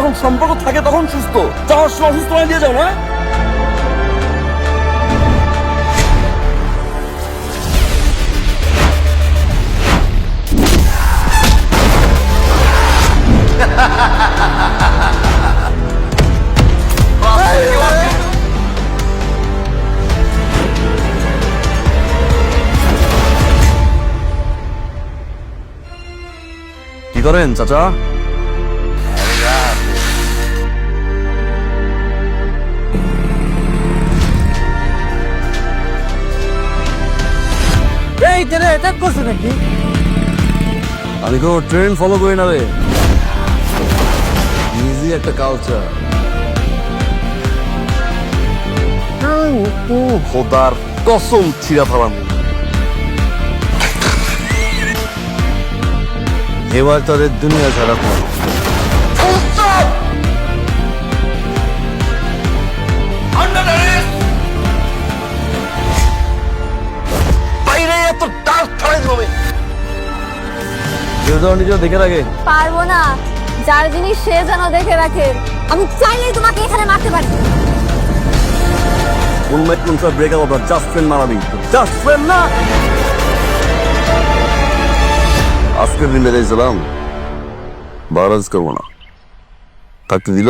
যখন সম্পর্ক থাকে তখন সুস্থ যাওয়ার সময় অসুস্থ হয়ে দিয়ে যাও না কি করেন চাচা এই করছে নাকি? আমি কোনো ট্রেন্ড ফলো করি না রে। ইজি একটা কালচার খোদার কসম ছিঁড়া ফালাম এবার তাদের দুনিয়া ছাড়া কেউ যেন নিজেও দেখে রাখে। পারব না। যার জিনিস সে যেন দেখে রাখে। আমি চাইলেই তোমাকে এখানে মারতে পারি। কোন মাইক কোন সব ব্রেকআপ আপনার জাস্ট ফ্রেন্ড মারাবি। জাস্ট ফ্রেন্ড না? আজকের দিন বেরিয়েছিলাম বারাজ করব না। থাকতে দিল?